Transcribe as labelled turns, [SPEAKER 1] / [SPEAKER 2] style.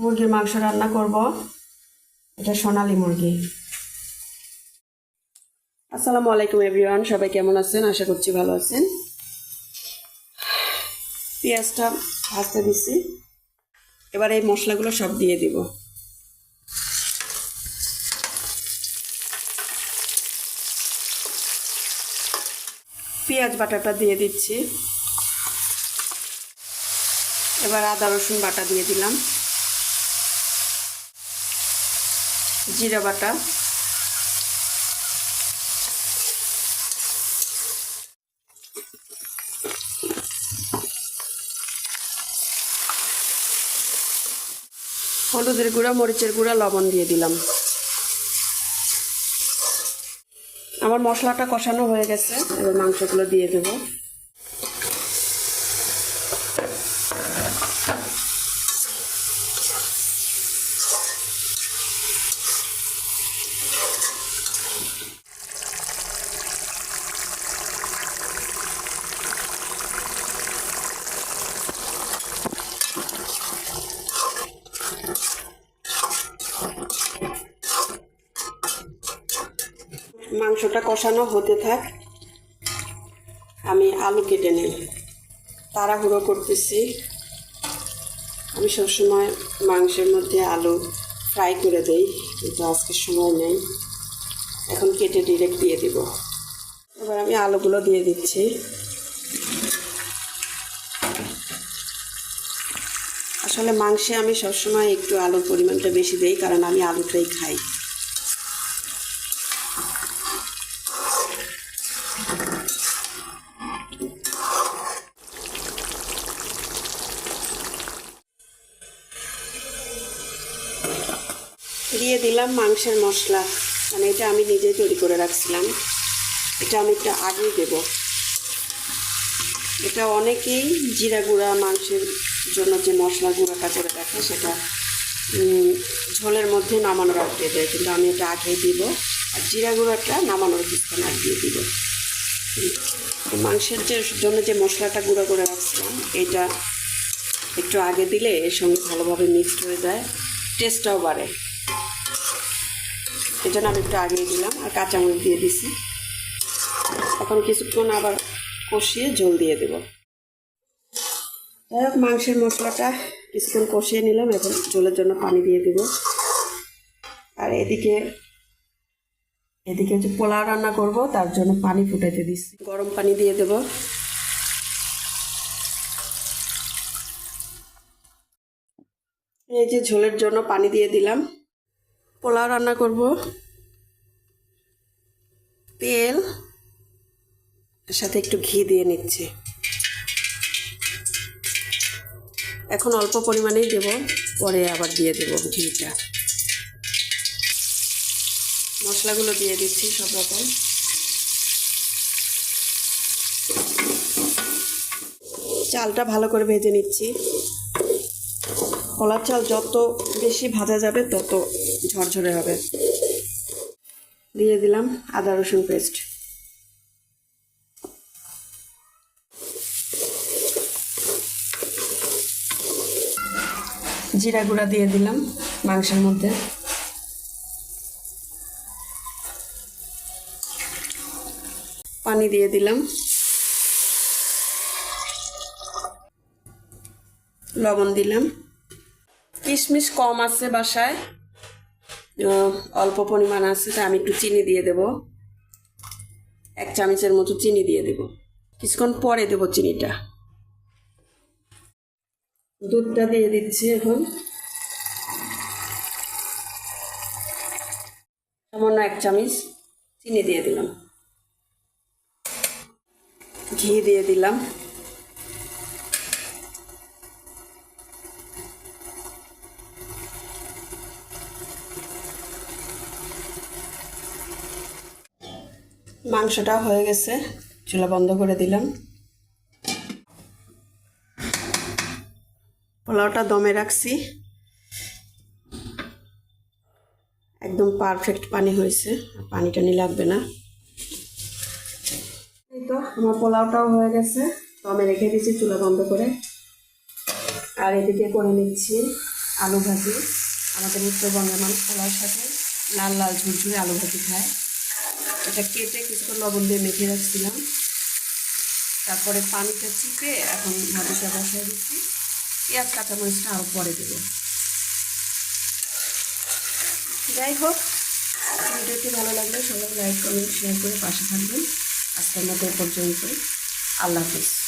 [SPEAKER 1] মুরগির মাংস রান্না করব। এটা সোনালি মুরগি। আসসালামু আলাইকুম এভরিওয়ান, সবাই কেমন আছেন? আশা করছি ভালো আছেন। পেঁয়াজটা ভাজতে দিচ্ছি এবার এই মশলাগুলো সব দিয়ে দিব। পেঁয়াজ বাটাটা দিয়ে দিচ্ছি। এবার আদা রসুন বাটা দিয়ে দিলাম। জিরা বাটা। হলুদের গুঁড়া, মরিচের গুঁড়া, লবণ দিয়ে দিলাম। আমার মশলাটা কষানো হয়ে গেছে, এবার মাংসগুলো দিয়ে দেবো। মাংসটা কষানো হতে থাক। আমি আলু কেটে নিই। তাড়াহুড়ো করতেছি। আমি সবসময় মাংসের মধ্যে আলু ফ্রাই করে দেই, কিন্তু আজকে সময় নেই। এখন কেটে ডিরেক্ট দিয়ে দিব। এবার আমি আলুগুলো দিয়ে দিচ্ছি। আসলে মাংসে আমি সবসময় একটু আলুর পরিমাণটা বেশি দেই, কারণ আমি আলুটাই খাই। দিয়ে দিলাম মাংসের মশলা। মানে এটা আমি নিজেই তৈরি করে রাখছিলাম। এটা আমি একটু আগেই দেব। এটা অনেকেই জিরা গুঁড়া, মাংসের জন্য যে মশলা গুঁড়াটা করে রাখে, সেটা ঝোলের মধ্যে নামানোর আগে দেয় কিন্তু আমি এটা আগেই দিব। আর জিরা গুঁড়াটা নামানোর কিছুক্ষণ আগে দিয়ে দিব। মাংসের যে জন্য যে মশলাটা গুঁড়ো করে রাখছিলাম, এটা একটু আগে দিলে এর সঙ্গে ভালোভাবে মিক্সড হয়ে যায় টেস্টটাও বাড়ে। এই জন্য আমি একটু আগিয়ে দিলাম, আর কাঁচামরিচ দিয়ে দিছি। এখন কিছুক্ষণ আবার কষিয়ে জল দিয়ে দেব। যাই হোক, মাংসের মশলাটা কিছুক্ষণ কষিয়ে নিলাম, এখন জলের জন্য পানি দিয়ে দেব। আর এদিকে এদিকে হচ্ছে পোলাও রান্না করব, তার জন্য পানি ফুটাইতে দিচ্ছি। গরম পানি দিয়ে দেব। এই যে ঝোলের জন্য পানি দিয়ে দিলাম। পোলাও রান্না করব। তেল সাথে একটু ঘি দিয়ে নিচ্ছি। এখন অল্প পরিমাণেই দেব, পরে আবার দিয়ে দেব ঘিটা। মশলাগুলো দিয়ে দিচ্ছি সব রকম। চালটা ভালো করে ভেজে নিচ্ছি। কলার চাল যত বেশি ভাজা যাবে তত ঝরঝরে হবে। দিয়ে দিলাম আদা রসুন পেস্ট। জিরা গুঁড়া দিয়ে দিলাম মাংসের মধ্যে। পানি দিয়ে দিলাম। লবণ দিলাম। কিশমিশ কম আছে বাসায়। অল্প পরিমাণ আছে তাই আমি একটু চিনি দিয়ে দেব। এক চামচের মতো চিনি দিয়ে দেব। কিছুক্ষণ পরে দেব চিনিটা। দুধটা দিয়ে দিচ্ছি এখন। সামান্য এক চামচ চিনি দিয়ে দিলাম। ঘি দিয়ে দিলাম। মাংসটা হয়ে গেছে, চুলা বন্ধ করে দিলাম। পোলাওটা দমে রাখছি। একদম পারফেক্ট পানি হয়েছে পানি টানি লাগবে না। তো আমার পোলাওটাও হয়ে গেছে। দমে রেখে দিচ্ছি চুলা বন্ধ করে। আর এদিকে করে নিচ্ছি আলু ভাজি। আমাদের উত্তরবঙ্গের মানুষ পোলার সাথে লাল লাল ঝুরঝুরে আলু ভাজি খায়। এটা কেটে কিছুক্ষণ লবণ দিয়ে মেখে রাখছিলাম। তারপরে পানিটা চিপে এখন ভাজিটা বসাই দিচ্ছি। পেঁয়াজ, কাঁচামরিচটা আরও পরে দেবো। যাই হোক, ভিডিওটি ভালো লাগলে সবাই লাইক, কমেন্ট, শেয়ার করে পাশে থাকবেন। আজকের মতো পর্যন্ত আল্লাহ হাফিজ।